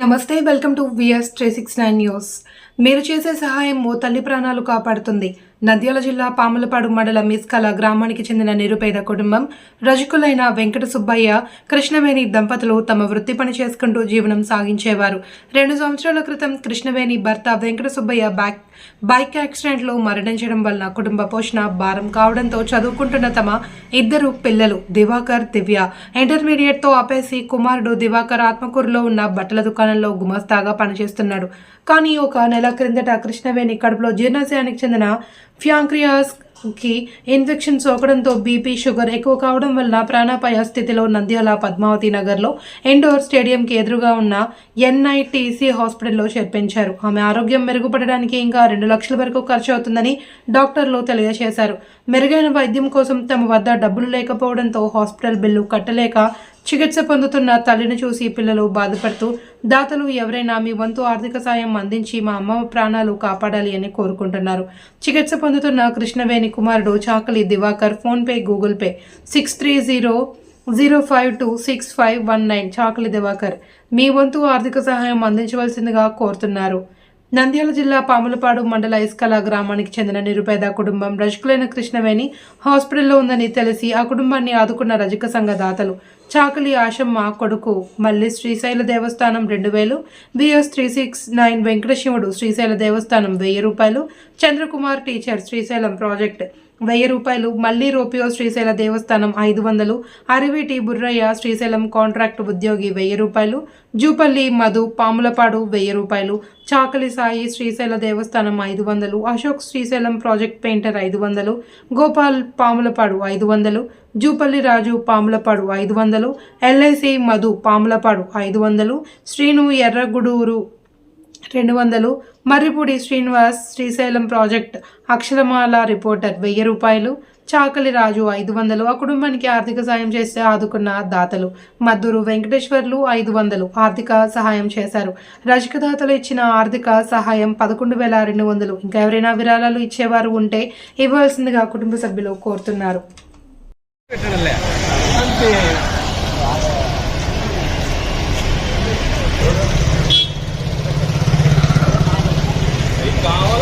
నమస్తే welcome to VS three six nine news మీరు చేసే సహాయం ఓ తల్లి ప్రాణాలు కాపాడుతుంది. నంద్యాల జిల్లా పాములపాడు మండలం మిస్కల గ్రామానికి చెందిన నిరుపేద కుటుంబం రజకులైన వెంకట సుబ్బయ్య కృష్ణవేణి దంపతులు తమ వృత్తి పని చేసుకుంటూ జీవనం సాగించేవారు. రెండు సంవత్సరాల క్రితం కృష్ణవేణి భర్త వెంకట సుబ్బయ్య బ్యాక్ బైక్ యాక్సిడెంట్లో మరణించడం వలన కుటుంబ పోషణ భారం కావడంతో చదువుకుంటున్న తమ ఇద్దరు పిల్లలు దివాకర్ దివ్య. ఇంటర్మీడియట్తో ఆపేసి కుమారుడు దివాకర్ ఆత్మకూరులో ఉన్న బట్టల దుకాణంలో గుమస్తాగా పనిచేస్తున్నాడు. కానీ ఒక నెల క్రిందట కృష్ణవేణి కడుపులో జీర్ణాశయానికి చెందిన ఫ్యాంక్రియాస్ కి ఇన్ఫెక్షన్ సోకడంతో బీపీ షుగర్ ఎక్కువ కావడం వల్ల ప్రాణాపాయ స్థితిలో నంద్యాల పద్మావతి నగర్లో ఇండోర్ స్టేడియంకి ఎదురుగా ఉన్న ఎన్ఐటీసీ హాస్పిటల్లో చేర్పించారు. ఆమె ఆరోగ్యం మెరుగుపడడానికి ఇంకా రెండు లక్షల వరకు ఖర్చు అవుతుందని డాక్టర్లు తెలియజేశారు. మెరుగైన వైద్యం కోసం తమ వద్ద డబ్బులు లేకపోవడంతో హాస్పిటల్ బిల్లు కట్టలేక చికిత్స పొందుతున్న తల్లిని చూసి పిల్లలు బాధపడుతూ దాతలు ఎవరైనా మీ వంతు ఆర్థిక సాయం అందించి మా అమ్మ ప్రాణాలు కాపాడాలి అని కోరుకుంటున్నారు. చికిత్స పొందుతున్న కృష్ణవేణి కుమారుడు Chakali Divakar PhonePe Google Pay. Six three zero zero five two six five one nine Chakali Divakar. మీ వంతు ఆర్థిక సహాయం అందించవలసిందిగా కోరుతున్నారు. నంద్యాల జిల్లా పాములపాడు మండల ఇస్కలా గ్రామానికి చెందిన నిరుపేద కుటుంబం రజకులైన కృష్ణవేణి హాస్పిటల్లో ఉందని తెలిసి ఆ కుటుంబాన్ని ఆదుకున్న రజక సంఘ దాతలు చాకలి ఆశమ్మ కొడుకు మల్లి శ్రీశైల దేవస్థానం రెండు వేలు BS three six nine Venkatashivudu Srisaila Devasthanam వెయ్యి రూపాయలు చంద్రకుమార్ టీచర్ శ్రీశైలం ప్రాజెక్ట్ వెయ్యి రూపాయలు మల్లి రూపియో శ్రీశైల దేవస్థానం ఐదు వందలు అరివిటి బుర్రయ్య శ్రీశైలం కాంట్రాక్ట్ ఉద్యోగి వెయ్యి రూపాయలు జూపల్లి మధు పాములపాడు వెయ్యి రూపాయలు చాకలి సాయి శ్రీశైల దేవస్థానం ఐదు వందలు అశోక్ శ్రీశైలం ప్రాజెక్ట్ పెయింటర్ ఐదు వందలు గోపాల్ పాములపాడు ఐదు వందలు జూపల్లి రాజు పాములపాడు ఐదు వందలు ఎల్ఐసి మధు పాములపాడు ఐదు వందలు శ్రీను ఎర్రగుడూరు రెండు వందలు. మర్రిపూడి శ్రీనివాస్ శ్రీశైలం ప్రాజెక్ట్ అక్షరమాల రిపోర్టర్ వెయ్యి రూపాయలు. చాకలి రాజు ఐదు వందలు. ఆ కుటుంబానికి ఆర్థిక సాయం చేస్తే ఆదుకున్న దాతలు. మద్దూరు వెంకటేశ్వర్లు ఐదు వందలు. ఆర్థిక సహాయం చేశారు. రజకదాతలు ఇచ్చిన ఆర్థిక సహాయం పదకొండు వేల రెండు వందలు. ఇంకా ఎవరైనా విరాళాలు ఇచ్చేవారు ఉంటే ఇవ్వాల్సిందిగా కుటుంబ సభ్యులు కోరుతున్నారు.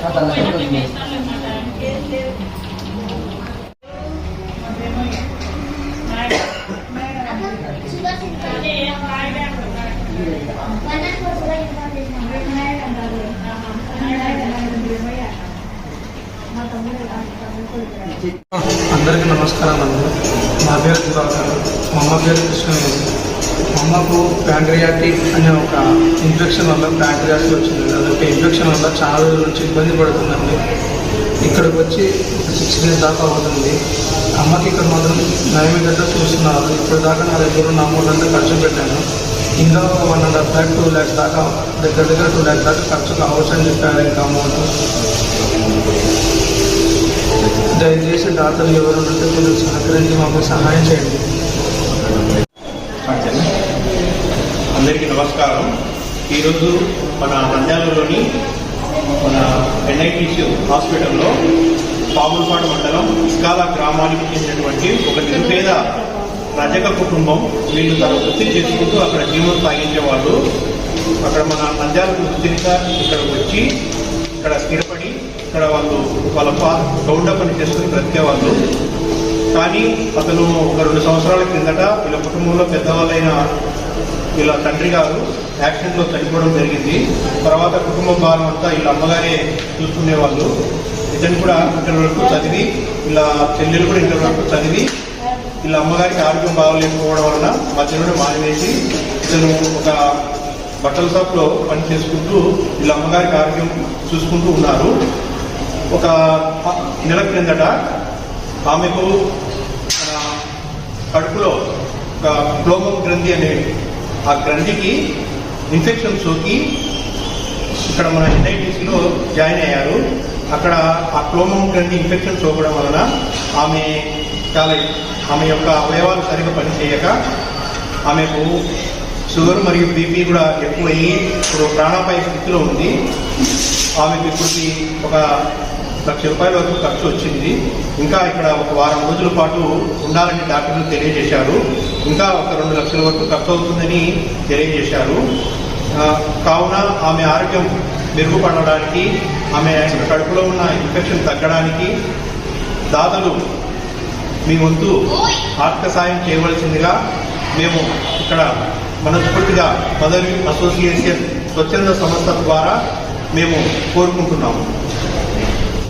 buena అందరికీ నమస్కారం అండి. నా పేరు దివాకర్. మా అమ్మ పేరు కృష్ణవేణి. మా అమ్మకు ప్యాంక్రియాటిక్ అనే ఒక ఇన్ఫెక్షన్ వల్ల ప్యాంక్రియాటిక్ వచ్చింది. అదొక ఇన్ఫెక్షన్ వల్ల చాలా రోజుల నుంచి ఇబ్బంది పడుతుందండి. ఇక్కడికి వచ్చి సిక్స్ డేస్ దాకా అవుతుంది. అమ్మకి ఇక్కడ మాత్రం నయమేటట్టు చూస్తున్నారు. ఇప్పుడు దాకా నా దగ్గర ఉన్న అమౌంట్ అంతా ఖర్చు పెట్టాను. ఇంకా ఒక one and half lakh two lakhs దాకా దగ్గర దగ్గర టూ ల్యాక్స్ దాకా ఖర్చు కావచ్చు అని చెప్పారు ఇంకా అమౌంట్ చేసే దాతలు ఎవరు ఉంటే కొంచెం సహకరించి మాకు సహాయం చేయండి. అందరికీ నమస్కారం. ఈరోజు మన నంద్యాలలోని మన ఎన్ఐటిసి హాస్పిటల్లో పాములపాడు మండలం ఇస్కాల గ్రామానికి చెందినటువంటి ఒక నిరుపేద రజక కుటుంబం వీళ్ళు తన వృత్తి చేసుకుంటూ అక్కడ జీవనం సాగించేవాళ్ళు. అక్కడ మన నంద్యాలకు వృత్తిగా ఇక్కడ వచ్చి ఇక్కడ స్థిరపడి ఇక్కడ వాళ్ళు వాళ్ళ పా గౌండ పని చేసుకుని బ్రతికేవాళ్ళు కానీ అతను ఒక రెండు సంవత్సరాల క్రిందట వీళ్ళ కుటుంబంలో పెద్దవాళ్ళైన వీళ్ళ తండ్రి గారు యాక్సిడెంట్లో చనిపోవడం జరిగింది. తర్వాత కుటుంబ భారం అంతా వీళ్ళ అమ్మగారే చూసుకునేవాళ్ళు. ఇతను కూడా ఇంటర్ వరకు చదివి ఇలా చెల్లెలు కూడా ఇంటర్ వరకు చదివి వీళ్ళ అమ్మగారికి ఆరోగ్యం బాగలేకపోవడం వలన మధ్యలోనే మానేసి ఇతను ఒక బట్టల షాప్లో పని చేసుకుంటూ వీళ్ళ అమ్మగారికి ఆరోగ్యం చూసుకుంటూ ఉన్నారు. ఒక నెల క్రిందట ఆమెకు కడుపులో ఒక క్లోమం గ్రంథి అనే ఆ గ్రంథికి ఇన్ఫెక్షన్ సోకి ఇక్కడ మన ఎన్ఐటీసీలో జాయిన్ అయ్యారు. అక్కడ ఆ క్లోమం గ్రంథి ఇన్ఫెక్షన్ సోకడం వలన ఆమె చాలా ఆమె యొక్క అవయవాలు సరిగ్గా పనిచేయక ఆమెకు షుగర్ మరియు బీపీ కూడా ఎక్కువయ్యి ఇప్పుడు ప్రాణాపాయ స్థితిలో ఉంది. ఆమెకు ఇప్పటికి ఒక లక్ష రూపాయల వరకు ఖర్చు వచ్చింది. ఇంకా ఇక్కడ ఒక వారం రోజుల పాటు ఉండాలని డాక్టర్లు తెలియజేశారు. ఇంకా ఒక రెండు లక్షల వరకు ఖర్చు అవుతుందని తెలియజేశారు. కావున ఆమె ఆరోగ్యం మెరుగుపడడానికి ఆమె కడుపులో ఉన్న ఇన్ఫెక్షన్ తగ్గడానికి దాతలు మీ వంతు ఆర్థిక సాయం చేయవలసిందిగా మేము ఇక్కడ మనస్ఫూర్తిగా మదర్ అసోసియేషన్ స్వచ్ఛంద సంస్థ ద్వారా మేము కోరుకుంటున్నాము.